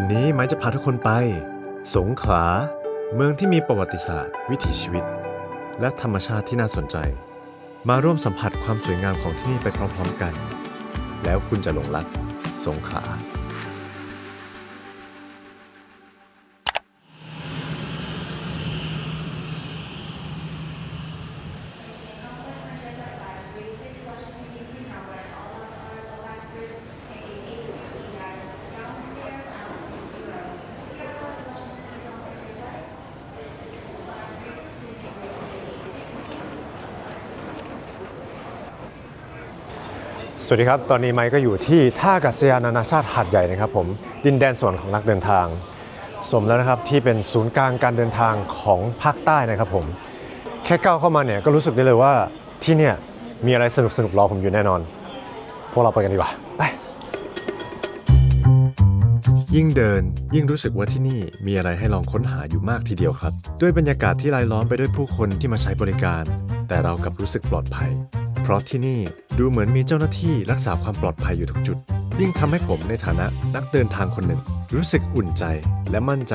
วันนี้ไม้จะพาทุกคนไป สงขลา เมืองที่มีประวัติศาสตร์ วิถีชีวิต และธรรมชาติที่น่าสนใจ มาร่วมสัมผัสความสวยงามของที่นี่ไปพร้อมๆกัน แล้วคุณจะหลงรักสงขลา สวัสดีครับ ตอนนี้ไมค์ก็อยู่ที่ท่าอากาศยานนานาชาติหาดใหญ่นะครับผม ดินแดนสวรรค์ของนักเดินทาง สมแล้วนะครับที่เป็นศูนย์กลางการเดินทางของภาคใต้นะครับผม แค่ก้าวเข้ามาเนี่ยก็รู้สึกได้เลยว่าที่เนี่ยมีอะไรสนุกสนุกรอผมอยู่แน่นอน พวกเราไปกันดีกว่า ไป ยิ่งเดินยิ่งรู้สึกว่าที่นี่มีอะไรให้ลองค้นหาอยู่มากทีเดียวครับ ด้วยบรรยากาศที่รายล้อมไปด้วยผู้คนที่มาใช้บริการ แต่เรากลับรู้สึกปลอดภัย ราะที่นี่ดูเหมือนมีเจ้าหน้าที่รักษาความปลอดภัยอยู่ทุกจุด ยิ่งทำให้ผมในฐานะนักเดินทางคนหนึ่ง รู้สึกอุ่นใจและมั่นใจ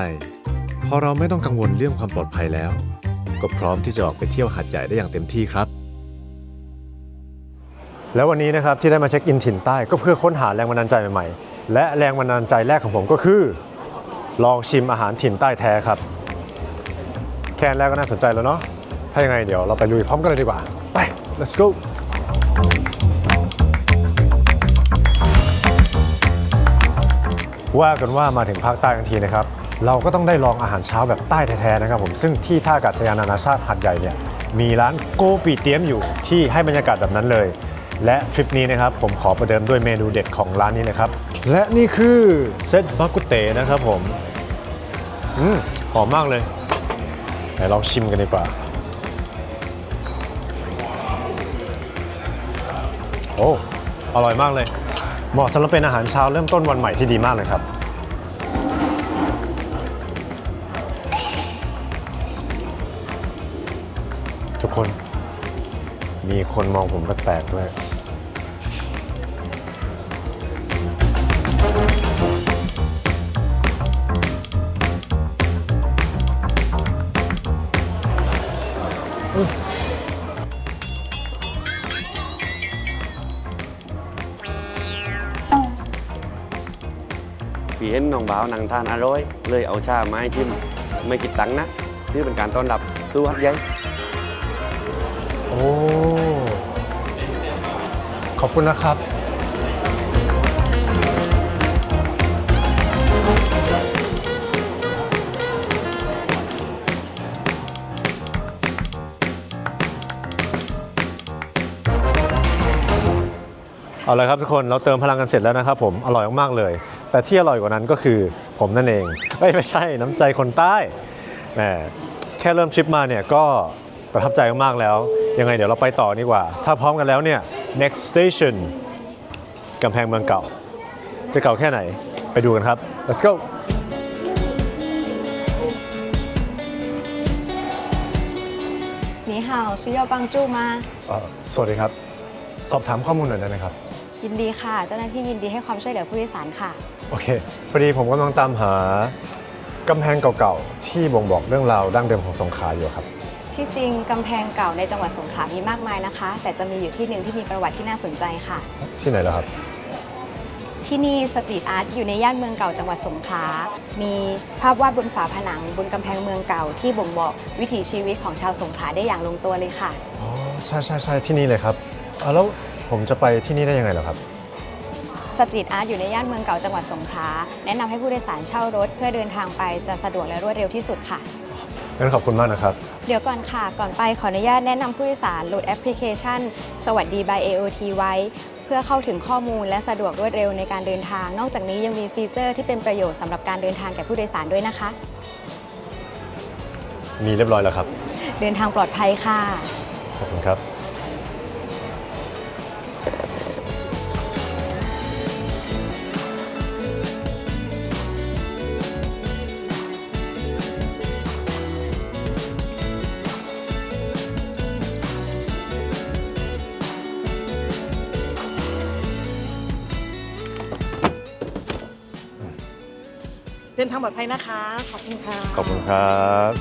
พอเราไม่ต้องกังวลเรื่องความปลอดภัยแล้ว ก็พร้อมที่จะออกไปเที่ยวหาดใหญ่ได้อย่างเต็มที่ครับ แล้ววันนี้นะครับที่ได้มาเช็คอินถิ่นใต้ก็เพื่อค้นหาแรงบันดาลใจใหม่ๆ และแรงบันดาลใจแรกของผมก็คือ ลองชิมอาหารถิ่นใต้แท้ครับ แค่อันแรกก็น่าสนใจแล้วเนาะถ้ายังไงเดี๋ยวเราไปลุยพร้อมกันเลยดีกว่าไป let's go ว่ากันว่ามาถึงภาคใต้ทันทีนะครับ เราก็ต้องได้ลองอาหารเช้าแบบใต้แท้ๆนะครับผมซึ่งที่ท่าอากาศยานนานาชาติหาดใหญ่เนี่ยมีร้านโกปีเตียมอยู่ที่ให้บรรยากาศแบบนั้นเลย และทริปนี้นะครับผมขอประเดิมด้วยเมนูเด็ดของร้านนี้นะครับ และนี่คือเซตบักกุเตนะครับผมอืมหอมมากเลยไหนลองชิมกันดีกว่าโอ้อร่อยมากเลย เหมาะสำหรับเป็นอาหารเช้าเริ่มต้นวันใหม่ที่ดีมากเลยครับ ทุกคนมีคนมองผมแปลกๆด้วย เห็นน้องบ่าวนางทานอร่อย เลยเอาชาไม้ชิมไม่คิดตังค์นะถือเป็นการต้อนรับสู่หัดใหญ่โอ้ ขอบคุณนะครับ เอาละครับทุกคนเราเติมพลังกันเสร็จแล้วนะครับผม อร่อยมากๆเลย แต่ที่อร่อยกว่านั้นก็คือผมนั่นเองเอ้ยไม่ใช่น้ำใจคนใต้แหมแค่เริ่มทริปมาเนี่ยก็ประทับใจมากๆแล้ว ยังไงเดี๋ยวเราไปต่อดีกว่า ถ้าพร้อมกันแล้วเนี่ย next station กำแพงเมืองเก่า จะเก่าแค่ไหนไปดูกันครับ let's go 你好需要帮助吗 เอ่อสวัสดีครับ สอบถามข้อมูลหน่อยได้ไหมครับ ยินดีค่ะ เจ้าหน้าที่ยินดีให้ความช่วยเหลือผู้โดยสารค่ะ โอเค พอดีผมกำลังตามหากำแพงเก่าๆ ที่บ่งบอกเรื่องราวดั้งเดิมของสงขลาอยู่ครับ ที่จริงกำแพงเก่าในจังหวัดสงขลามีมากมายนะคะ แต่จะมีอยู่ที่หนึ่งที่มีประวัติที่น่าสนใจค่ะ ที่ไหนแล้วครับ ที่นี่สตรีทอาร์ตอยู่ในย่านเมืองเก่าจังหวัดสงขลา มีภาพวาดบนฝาผนังบนกำแพงเมืองเก่าที่บ่งบอกวิถีชีวิตของชาวสงขลาได้อย่างลงตัวเลยค่ะ อ๋อ ใช่ใช่ใช่ที่นี่เลยครับอ่าแล้ว ผมจะไปที่นี่ได้ยังไงเหรอครับ สตรีทอาร์ตอยู่ในย่านเมืองเก่าจังหวัดสงขลาแนะนำให้ผู้โดยสารเช่ารถ เพื่อเดินทางไปจะสะดวกและรวดเร็วที่สุดค่ะ งั้นขอบคุณมากนะครับ เดี๋ยวก่อนค่ะ ก่อนไปขออนุญาตแนะนำผู้โดยสารโหลดแอปพลิเคชัน สวัสดี by AOT ไว้ เพื่อเข้าถึงข้อมูลและสะดวกรวดเร็วในการเดินทาง นอกจากนี้ยังมีฟีเจอร์ที่เป็นประโยชน์สำหรับการเดินทางแก่ผู้โดยสารด้วยนะคะ มีเรียบร้อยแล้วครับ เดินทางปลอดภัยค่ะ ขอบคุณครับ ดินทางปลอดภัยนะคะ ขอบคุณค่ะ ขอบคุณครับ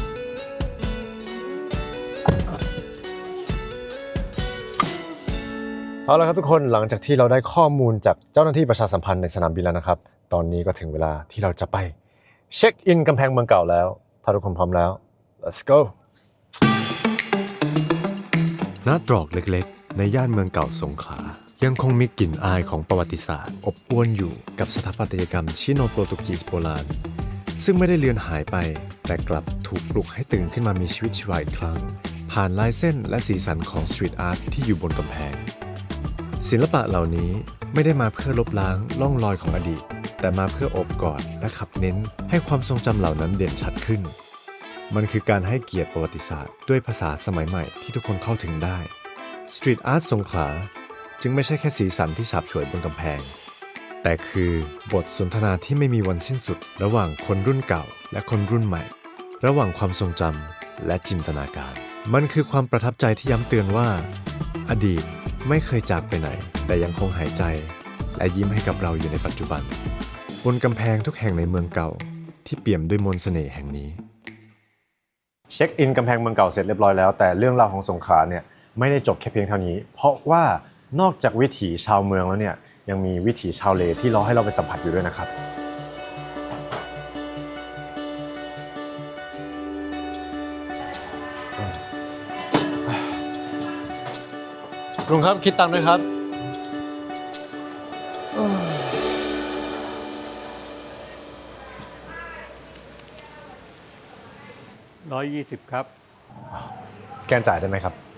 เอาละครับทุกคนหลังจากที่เราได้ข้อมูลจากเจ้าหน้าที่ประชาสัมพันธ์ในสนามบินแล้วนะครับ ตอนนี้ก็ถึงเวลาที่เราจะไป เช็คอินกำแพงเมืองเก่าแล้ว ถ้าทุกคนพร้อมแล้ว let's go ณตรอกเล็กๆ ในย่านเมืองเก่าสงขลา ยังคงมีกลิ่นอายของประวัติศาสตร์ อบอวลอยู่กับสถาปัตยกรรมชิโนโปรตุกีสโบราณ ซึ่งไม่ได้เลือนหายไป แต่กลับถูกปลุกให้ตื่นขึ้นมามีชีวิตชีวาอีกครั้ง ผ่านลายเส้นและสีสันของสตรีทอาร์ตที่อยู่บนกำแพง ศิลปะเหล่านี้ไม่ได้มาเพื่อลบล้างล่องรอยของอดีต แต่มาเพื่ออบกอดและขับเน้นให้ความทรงจำเหล่านั้นเด่นชัดขึ้น มันคือการให้เกียรติประวัติศาสตร์ ด้วยภาษาสมัยใหม่ที่ทุกคนเข้าถึงได้สตรีทอาร์ตสงขลา จึงไม่ใช่แค่สีสันที่ฉาบฉวยบนกำแพง แต่คือบทสนทนาที่ไม่มีวันสิ้นสุด ระหว่างคนรุ่นเก่า และคนรุ่นใหม่ ระหว่างความทรงจำและจินตนาการ มันคือความประทับใจที่ย้ำเตือนว่า อดีตไม่เคยจากไปไหน แต่ยังคงหายใจ และยิ้มให้กับเราอยู่ในปัจจุบัน บนกำแพงทุกแห่งในเมืองเก่า ที่เปี่ยมด้วยมนต์เสน่ห์แห่งนี้ เช็คอินกำแพงเมืองเก่าเสร็จเรียบร้อยแล้วแต่เรื่องราวของสงขลาเนี่ยไม่ได้จบแค่เพียงเท่านี้ เพราะว่า นอกจากวิถีชาวเมืองแล้วเนี่ยยังมีวิถีชาวเลที่รอให้เราไปสัมผัสอยู่ด้วยนะครับ ลุงครับคิดตังค์ด้วยครับ ร้อยยี่สิบครับ สแกนจ่ายได้ไหมครับ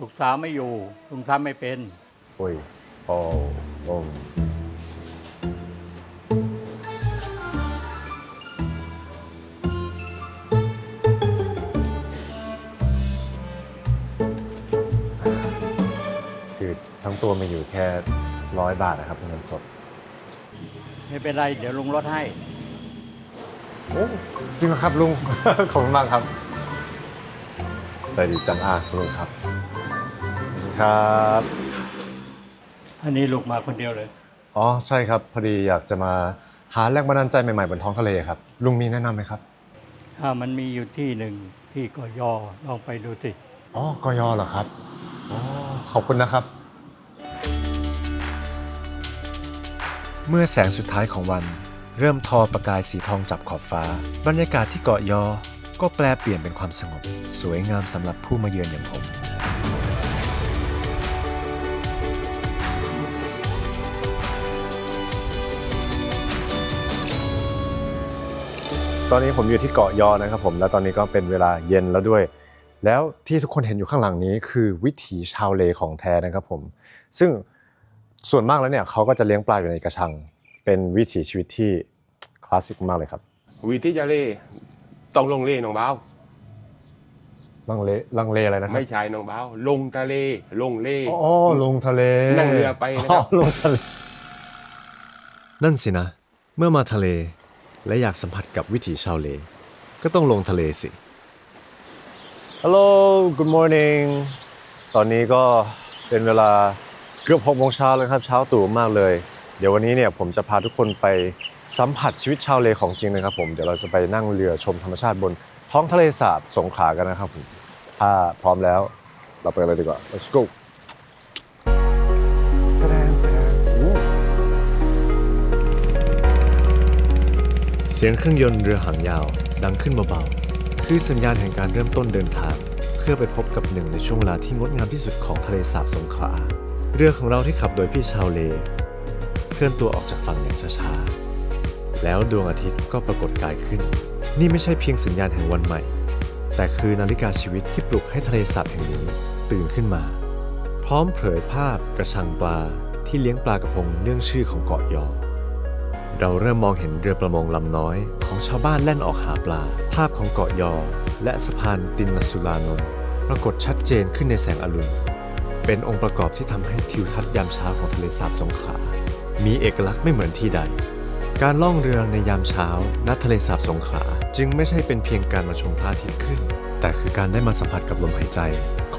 ลูกสาวไม่อยู่ลุงทำไม่เป็น โอ้ยโอ้โอ้คือทั้งตัวมีอยู่แค่ร้อยบาทนะครับเงินสด ไม่เป็นไร เดี๋ยวลุงลดให้ โอ้จริงเหรอครับลุง ขอบคุณมากครับใจดีจังอะลุงครับขอบคุณ ครับ อันนี้ลูกมาคนเดียวเลย อ๋อใช่ครับ พอดีอยากจะมาหาแรงบันดาลใจใหม่ๆบนท้องทะเลครับ ลุงมีแนะนำไหมครับ ถ้ามันมีอยู่ที่หนึ่งที่กยอลองไปดูสิ อ๋อกยอเหรอครับอ๋อขอบคุณนะครับ เมื่อแสงสุดท้ายของวัน เริ่มทอประกายสีทองจับขอบฟ้า บรรยากาศที่เกาะยอ ก็แปลเปลี่ยนเป็นความสงบ สวยงามสำหรับผู้มาเยือนอย่างผม ตอนนี้ผมอยู่ที่เกาะยอนะครับผมแล้วตอนนี้ก็เป็นเวลาเย็นแล้วด้วย แล้วที่ทุกคนเห็นอยู่ข้างหลังนี้คือวิถีชาวเลของแท้นะครับผม ซึ่งส่วนมากแล้วเนี่ยเขาก็จะเลี้ยงปลาอยู่ในกระชัง เป็นวิถีชีวิตที่คลาสสิกมากเลยครับวิธีจะเล่ต้องลงเล่น้องเบ้าลังเลลังเลอะไรนะครับไม่ใช่น้องเบ้าลงทะเลลงเล่อ๋อลงทะเลนั่งเรือไปนะครับอ๋อลงทะเลนั่นสินะ เมื่อมาทะเล และอยากสัมผัสกับวิถีชาวเล ก็ต้องลงทะเลสิ Hello good morning ตอนนี้ก็เป็นเวลาเกือบ6โมงเช้าแล้วครับ เช้าตู่มากเลย เดี๋ยววันนี้เนี่ยผมจะพาทุกคนไปสัมผัสชีวิตชาวเลของจริงนะครับผม เดี๋ยวเราจะไปนั่งเรือชมธรรมชาติบนท้องทะเลสาบสงขลากันนะครับผมถ้าพร้อมแล้วเราไปกันเลยดีกว่า let's go สียงเครื่องยนต์เรือหางยาว ดังขึ้นเบาๆ คือสัญญาณแห่งการเริ่มต้นเดินทาง เพื่อไปพบกับหนึ่งในช่วงเวลาที่งดงามที่สุดของทะเลสาบสงขลา เรือของเราที่ขับโดยพี่ชาวเล เคลื่อนตัวออกจากฝั่งอย่างช้าๆ แล้วดวงอาทิตย์ก็ปรากฏกายขึ้น นี่ไม่ใช่เพียงสัญญาณแห่งวันใหม่ แต่คือนาฬิกาชีวิตที่ปลุกให้ทะเลสาบแห่งนี้ตื่นขึ้นมา พร้อมเผยภาพกระชังปลาที่เลี้ยงปลากระพงเรื่องชื่อของเกาะยอ เราเริ่มมองเห็นเรือประมงลำน้อย ของชาวบ้านแล่นออกหาปลา ภาพของเกาะยอ และสะพานตินนสุรานนท์ปรากฏชัดเจนขึ้นในแสงอรุณ เป็นองค์ประกอบที่ทำให้ทิวทัศน์ยามเช้าของทะเลสาบสงขลา มีเอกลักษณ์ไม่เหมือนที่ใด การล่องเรือในยามเช้าณทะเลสาบสงขลา จึงไม่ใช่เป็นเพียงการมาชมพระอาทิตย์ขึ้น แต่คือการได้มาสัมผัสกับลมหายใจ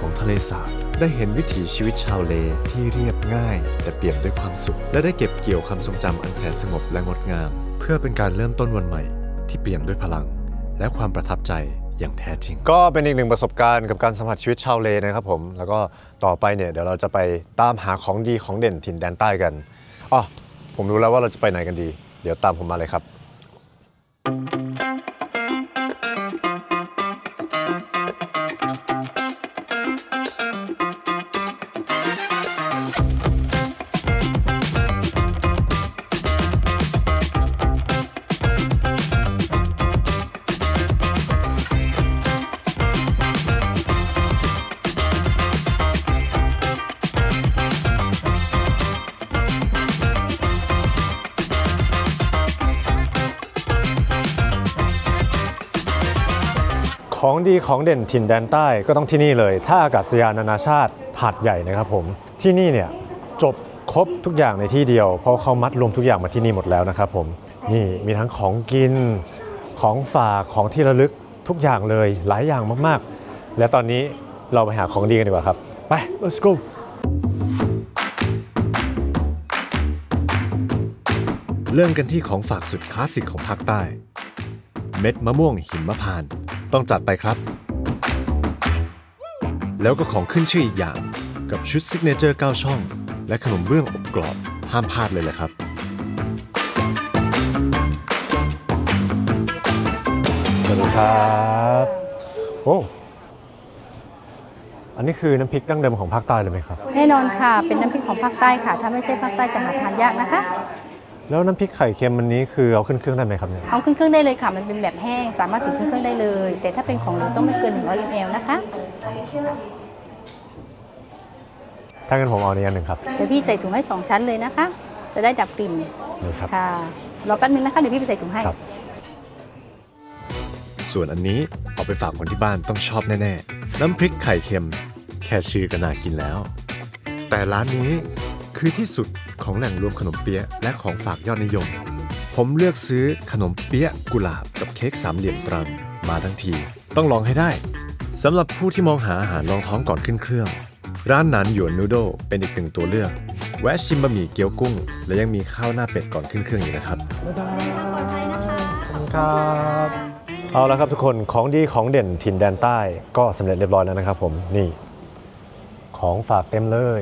ของทะเลสาบได้เห็นวิถีชีวิตชาวเลที่เรียบง่าย แต่เปี่ยมด้วยความสุข และได้เก็บเกี่ยวความทรงจำอันแสนสงบและงดงาม เพื่อเป็นการเริ่มต้นวันใหม่ ที่เปี่ยมด้วยพลัง และความประทับใจอย่างแท้จริง ก็เป็นอีกหนึ่งประสบการณ์กับการสัมผัสชีวิตชาวเลนะครับผม แล้วก็ต่อไปเนี่ยเดี๋ยวเราจะไปตามหาของดีของเด่นถิ่นแดนใต้กันอ๋อผมรู้แล้วว่าเราจะไปไหนกันดี เดี๋ยวตามผมมาเลยครับ ของดีของเด่นถิ่นแดนใต้ก็ต้องที่นี่เลยท่าอากาศยานนานาชาติหาดใหญ่นะครับผมที่นี่เนี่ยจบครบทุกอย่างในที่เดียว เพราะเขามัดรวมทุกอย่างมาที่นี่หมดแล้วนะครับผมนี่มีทั้งของกินของฝากของที่ระลึกทุกอย่างเลยหลายอย่างมากๆ และตอนนี้เราไปหาของดีกันดีกว่าครับ ไป let's go เริ่มกันที่ของฝากสุดคลาสสิกของภาคใต้ เม็ดมะม่วงหิมพานต์ ต้องจัดไปครับ แล้วก็ของขึ้นชื่ออีกอย่าง กับชุดซิกเนเจอร์9ช่อง และขนมเบื้องอบกรอบ ห้ามพลาดเลยแหละครับสวัสดีครับโอ้อันนี้คือน้ำพริกดั้งเดิมของภาคใต้เลยไหมครับ แน่นอนค่ะ เป็นน้ำพริกของภาคใต้ค่ะ ถ้าไม่ใช่ภาคใต้จะหาทานยากนะคะ แล้วน้ำพริกไข่เค็มอันนี้คือเอาขึ้นเครื่องได้ไหมครับเนี่ยเอาขึ้นเครื่องได้เลยค่ะ มันเป็นแบบแห้ง สามารถถึงขึ้นเครื่องได้เลย แต่ถ้าเป็นของเหลวต้องไม่เกิน 100 ml นะคะ ถ้างั้นผมเอาอันนี้อันหนึ่งครับเดี๋ยวพี่ใส่ถุงให้ 2 ชั้นเลยนะคะ จะได้ดับกลิ่นนี่ครับ ค่ะ รอแป๊บนึงนะคะ เดี๋ยวพี่ไปใส่ถุงให้ ครับ ส่วนอันนี้เอาไปฝากคนที่บ้านต้องชอบแน่ ๆ น้ำพริกไข่เค็ม แค่ชื่อก็น่ากินแล้ว แต่ร้านนี้ คือที่สุดของแหล่งรวมขนมเปี๊ยะและของฝากยอดนิยม ผมเลือกซื้อขนมเปี๊ยะกุหลาบกับเค้กสามเหลี่ยมตรังมาทั้งที ต้องลองให้ได้สำหรับผู้ที่มองหาอาหารรองท้องก่อนขึ้นเครื่อง ร้านหนานหยวนนูโดเป็นอีกหนึ่งตัวเลือก แวะชิมบะหมี่เกี๊ยวกุ้ง และยังมีข้าวหน้าเป็ดก่อนขึ้นเครื่องอีกนะครับครับเอาละครับทุกคนของดีของเด่นถิ่นแดนใต้ก็สำเร็จเรียบร้อยแล้วนะครับผมนี่ ของฝากเต็มเลย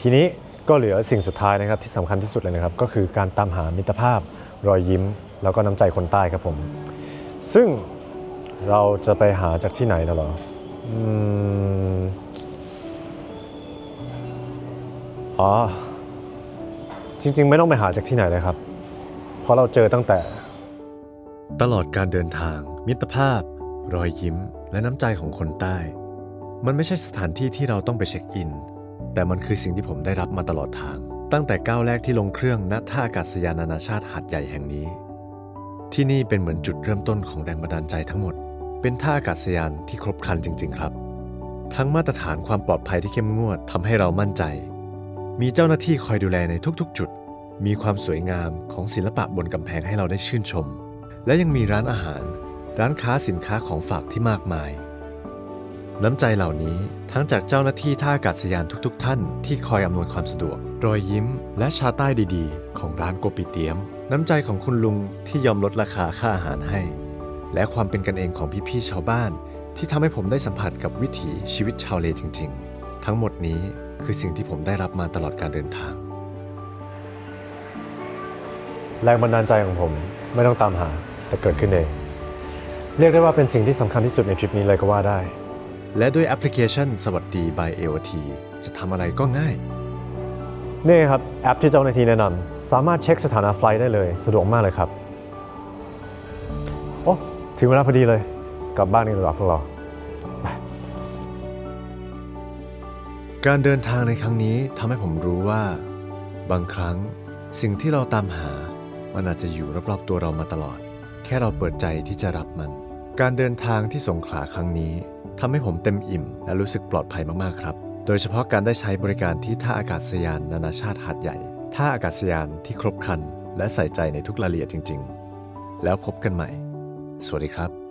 ทีนี้ก็เหลือสิ่งสุดท้ายนะครับที่สำคัญที่สุดเลยนะครับ ก็คือการตามหามิตรภาพรอยยิ้ม แล้วก็น้ำใจคนใต้ครับผม ซึ่งเราจะไปหาจากที่ไหนนะหรออืมอ๋อจริง ๆ ไม่ต้องไปหาจากที่ไหนเลยครับ เพราะเราเจอตั้งแต่ ตลอดการเดินทาง มิตรภาพ รอยยิ้ม และน้ำใจของคนใต้ มันไม่ใช่สถานที่ที่เราต้องไปเช็คอิน แต่มันคือสิ่งที่ผมได้รับมาตลอดทาง ตั้งแต่ก้าวแรกที่ลงเครื่องณท่าอากาศยานนานาชาติหาดใหญ่แห่งนี้ ที่นี่เป็นเหมือนจุดเริ่มต้นของแรงบันดาลใจทั้งหมด เป็นท่าอากาศยานที่ครบครันจริง ๆ ครับ ทั้งมาตรฐานความปลอดภัยที่เข้มงวดทำให้เรามั่นใจ มีเจ้าหน้าที่คอยดูแลในทุกๆ จุด มีความสวยงามของศิลปะบนกำแพงให้เราได้ชื่นชม และยังมีร้านอาหาร ร้านค้าสินค้าของฝากที่มากมาย น้ำใจเหล่านี้ทั้งจากเจ้าหน้าที่ท่าอากาศยานทุกๆ ท่านที่คอยอำนวยความสะดวก รอยยิ้มและชาใต้ดีๆ ของร้านโกปิเตียม น้ำใจของคุณลุงที่ยอมลดราคาค่าอาหารให้ และความเป็นกันเองของพี่ๆชาวบ้าน ที่ทำให้ผมได้สัมผัสกับวิถีชีวิตชาวเลจริง ๆ ทั้งหมดนี้คือสิ่งที่ผมได้รับมาตลอดการเดินทาง แรงบันดาลใจของผมไม่ต้องตามหาแต่เกิดขึ้นเอง เรียกได้ว่าเป็นสิ่งที่สำคัญที่สุดในทริปนี้เลยก็ว่าได้ และด้วยแอปพลิเคชันสวัสดี by AOT จะทำอะไรก็ง่าย นี่ครับ แอปที่เจ้าหน้าที่แนะนำสามารถเช็คสถานะไฟล์ได้เลย สะดวกมากเลยครับ โอ้ ถึงเวลาพอดีเลย กลับบ้านกันดีกว่าพวกเราไปการเดินทางในครั้งนี้ทำให้ผมรู้ว่า บางครั้งสิ่งที่เราตามหา มันอาจจะอยู่รอบๆตัวเรามาตลอด แค่เราเปิดใจที่จะรับมัน การเดินทางที่สงขลาครั้งนี้ ทำให้ผมเต็มอิ่ม และรู้สึกปลอดภัยมากๆครับ โดยเฉพาะการได้ใช้บริการที่ท่าอากาศยานนานาชาติหาดใหญ่ ท่าอากาศยานที่ครบครัน และใส่ใจในทุกรายละเอียดจริง ๆ แล้วพบกันใหม่ สวัสดีครับ